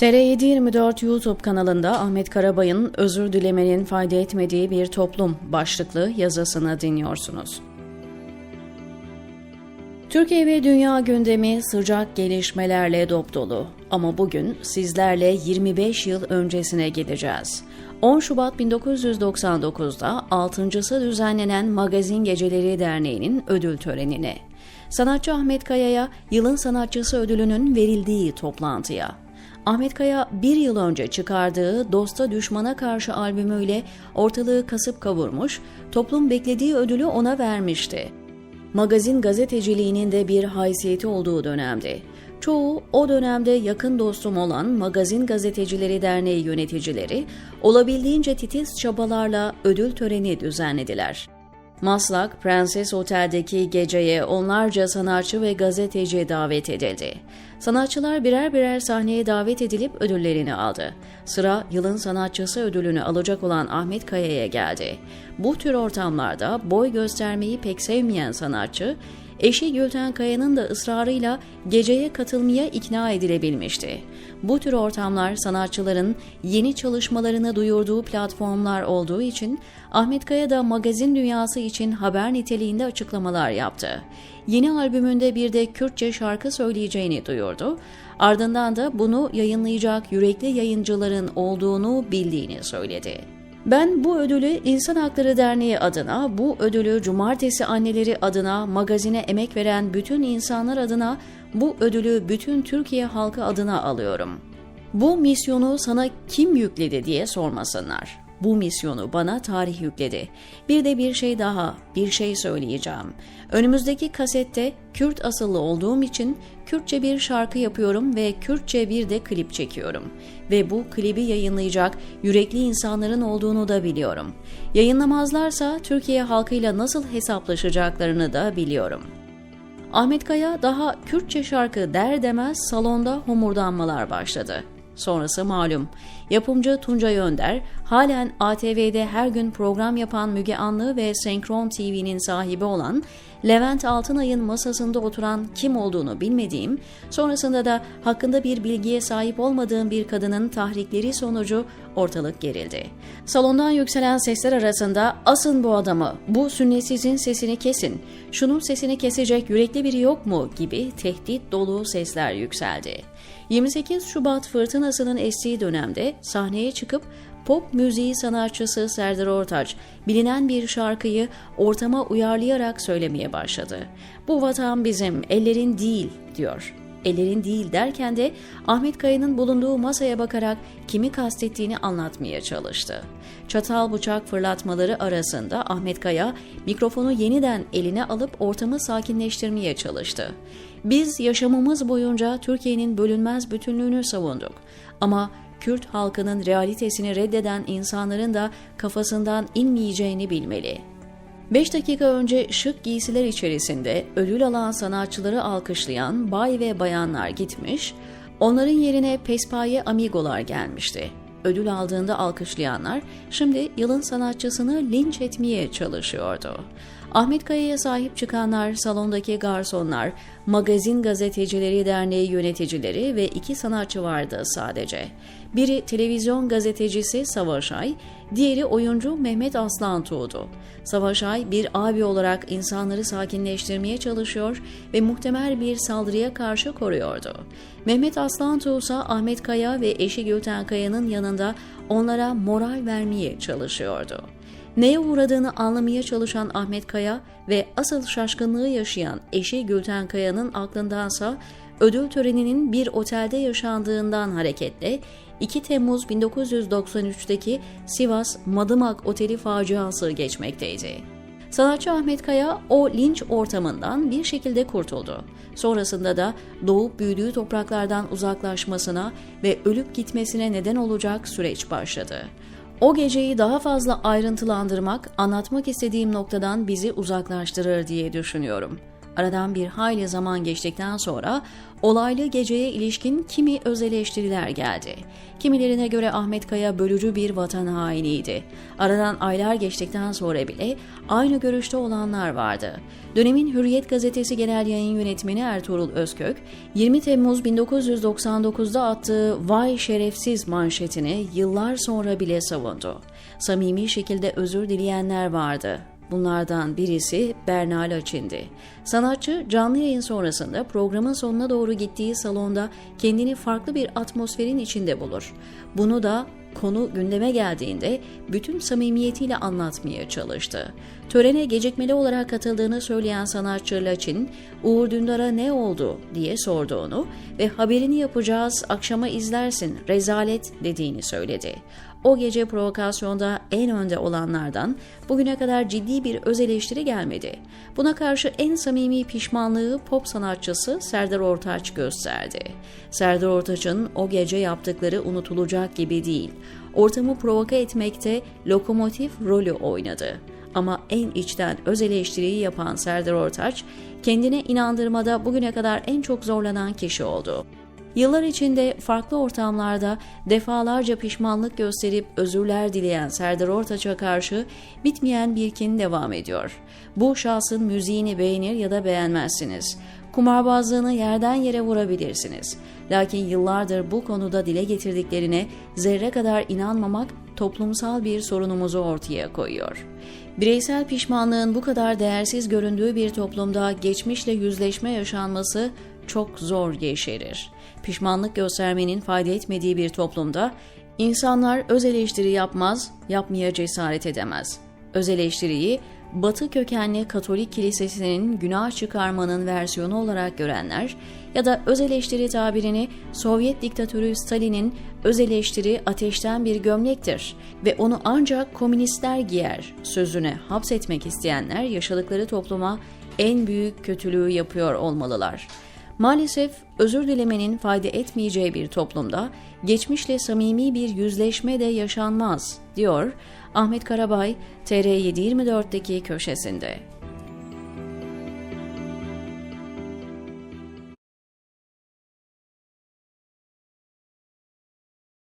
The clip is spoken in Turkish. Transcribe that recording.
TR724 YouTube kanalında Ahmet Karabay'ın özür dilemenin fayda etmediği bir toplum başlıklı yazısını dinliyorsunuz. Türkiye ve dünya gündemi sıcak gelişmelerle dop dolu. Ama bugün sizlerle 25 yıl öncesine gideceğiz. 10 Şubat 1999'da 6.sı düzenlenen Magazin Geceleri Derneği'nin ödül törenine. Sanatçı Ahmet Kaya'ya Yılın Sanatçısı ödülünün verildiği toplantıya. Ahmet Kaya bir yıl önce çıkardığı Dosta Düşmana Karşı albümüyle ortalığı kasıp kavurmuş, toplum beklediği ödülü ona vermişti. Magazin gazeteciliğinin de bir haysiyeti olduğu dönemdi. Çoğu o dönemde yakın dostum olan Magazin Gazetecileri Derneği yöneticileri olabildiğince titiz çabalarla ödül töreni düzenlediler. Maslak Prenses Otel'deki geceye onlarca sanatçı ve gazeteci davet edildi. Sanatçılar birer birer sahneye davet edilip ödüllerini aldı. Sıra yılın sanatçısı ödülünü alacak olan Ahmet Kaya'ya geldi. Bu tür ortamlarda boy göstermeyi pek sevmeyen sanatçı, eşi Gülten Kaya'nın da ısrarıyla geceye katılmaya ikna edilebilmişti. Bu tür ortamlar sanatçıların yeni çalışmalarını duyurduğu platformlar olduğu için Ahmet Kaya da magazin dünyası için haber niteliğinde açıklamalar yaptı. Yeni albümünde bir de Kürtçe şarkı söyleyeceğini duyurdu. Ardından da bunu yayınlayacak yürekli yayıncıların olduğunu bildiğini söyledi. Ben bu ödülü İnsan Hakları Derneği adına, bu ödülü Cumartesi Anneleri adına, magazine emek veren bütün insanlar adına, bu ödülü bütün Türkiye halkı adına alıyorum. Bu misyonu sana kim yükledi diye sormasınlar. Bu misyonu bana tarih yükledi. Bir de bir şey daha, bir şey söyleyeceğim. Önümüzdeki kasette Kürt asıllı olduğum için Kürtçe bir şarkı yapıyorum ve Kürtçe bir de klip çekiyorum. Ve bu klibi yayınlayacak yürekli insanların olduğunu da biliyorum. Yayınlamazlarsa Türkiye halkıyla nasıl hesaplaşacaklarını da biliyorum. Ahmet Kaya daha Kürtçe şarkı der demez salonda homurdanmalar başladı. Sonrası malum. Yapımcı Tuncay Önder, halen ATV'de her gün program yapan Müge Anlı ve Senkron TV'nin sahibi olan Levent Altınay'ın masasında oturan kim olduğunu bilmediğim, sonrasında da hakkında bir bilgiye sahip olmadığım bir kadının tahrikleri sonucu ortalık gerildi. Salondan yükselen sesler arasında asın bu adamı, bu sünnetsizin sesini kesin, şunun sesini kesecek yürekli biri yok mu gibi tehdit dolu sesler yükseldi. 28 Şubat fırtınasının estiği dönemde sahneye çıkıp pop müziği sanatçısı Serdar Ortaç bilinen bir şarkıyı ortama uyarlayarak söylemeye başladı. Bu vatan bizim, ellerin değil diyor. Ellerin değil derken de Ahmet Kaya'nın bulunduğu masaya bakarak kimi kastettiğini anlatmaya çalıştı. Çatal bıçak fırlatmaları arasında Ahmet Kaya mikrofonu yeniden eline alıp ortamı sakinleştirmeye çalıştı. Biz yaşamımız boyunca Türkiye'nin bölünmez bütünlüğünü savunduk. Ama Kürt halkının realitesini reddeden insanların da kafasından inmeyeceğini bilmeli. 5 dakika önce şık giysiler içerisinde ödül alan sanatçıları alkışlayan bay ve bayanlar gitmiş, onların yerine pespaye amigolar gelmişti. Ödül aldığında alkışlayanlar şimdi yılın sanatçısını linç etmeye çalışıyordu. Ahmet Kaya'ya sahip çıkanlar, salondaki garsonlar, Magazin Gazetecileri Derneği yöneticileri ve iki sanatçı vardı sadece. Biri televizyon gazetecisi Savaş Ay, diğeri oyuncu Mehmet Aslan Tuğ'du. Savaş Ay bir abi olarak insanları sakinleştirmeye çalışıyor ve muhtemel bir saldırıya karşı koruyordu. Mehmet Aslan Tuğ ise Ahmet Kaya ve eşi Gülten Kaya'nın yanında onlara moral vermeye çalışıyordu. Neye uğradığını anlamaya çalışan Ahmet Kaya ve asıl şaşkınlığı yaşayan eşi Gülten Kaya'nın aklındansa ödül töreninin bir otelde yaşandığından hareketle 2 Temmuz 1993'teki Sivas Madımak Oteli faciası geçmekteydi. Sanatçı Ahmet Kaya o linç ortamından bir şekilde kurtuldu. Sonrasında da doğup büyüdüğü topraklardan uzaklaşmasına ve ölüp gitmesine neden olacak süreç başladı. O geceyi daha fazla ayrıntılandırmak, anlatmak istediğim noktadan bizi uzaklaştırır diye düşünüyorum. Aradan bir hayli zaman geçtikten sonra olaylı geceye ilişkin kimi öz eleştiriler geldi. Kimilerine göre Ahmet Kaya bölücü bir vatan hainiydi. Aradan aylar geçtikten sonra bile aynı görüşte olanlar vardı. Dönemin Hürriyet gazetesi genel yayın yönetmeni Ertuğrul Özkök, 20 Temmuz 1999'da attığı "Vay şerefsiz" manşetini yıllar sonra bile savundu. Samimi şekilde özür dileyenler vardı. Bunlardan birisi Berna Laçin'di. Sanatçı canlı yayın sonrasında programın sonuna doğru gittiği salonda kendini farklı bir atmosferin içinde bulur. Bunu da konu gündeme geldiğinde bütün samimiyetiyle anlatmaya çalıştı. Törene gecikmeli olarak katıldığını söyleyen sanatçı Laçin, Uğur Dündar'a ne oldu diye sorduğunu ve haberini yapacağız akşama izlersin rezalet dediğini söyledi. O gece provokasyonda en önde olanlardan bugüne kadar ciddi bir öz eleştiri gelmedi. Buna karşı en samimi pişmanlığı pop sanatçısı Serdar Ortaç gösterdi. Serdar Ortaç'ın o gece yaptıkları unutulacak gibi değil. Ortamı provoka etmekte lokomotif rolü oynadı. Ama en içten öz eleştiriyi yapan Serdar Ortaç, kendine inandırmada bugüne kadar en çok zorlanan kişi oldu. Yıllar içinde farklı ortamlarda defalarca pişmanlık gösterip özürler dileyen Serdar Ortaç'a karşı bitmeyen bir kin devam ediyor. Bu şahsın müziğini beğenir ya da beğenmezsiniz. Kumarbazlığını yerden yere vurabilirsiniz. Lakin yıllardır bu konuda dile getirdiklerine zerre kadar inanmamak toplumsal bir sorunumuzu ortaya koyuyor. Bireysel pişmanlığın bu kadar değersiz göründüğü bir toplumda geçmişle yüzleşme yaşanması çok zor yeşerir. Pişmanlık göstermenin fayda etmediği bir toplumda insanlar öz eleştiri yapmaz, yapmaya cesaret edemez. Öz eleştiriyi Batı kökenli Katolik kilisesinin günah çıkarmanın versiyonu olarak görenler ya da öz eleştiri tabirini Sovyet diktatörü Stalin'in öz eleştiri ateşten bir gömlektir ve onu ancak komünistler giyer sözüne hapsetmek isteyenler yaşadıkları topluma en büyük kötülüğü yapıyor olmalılar. Maalesef özür dilemenin fayda etmeyeceği bir toplumda geçmişle samimi bir yüzleşme de yaşanmaz, diyor Ahmet Karabay TR724'deki köşesinde.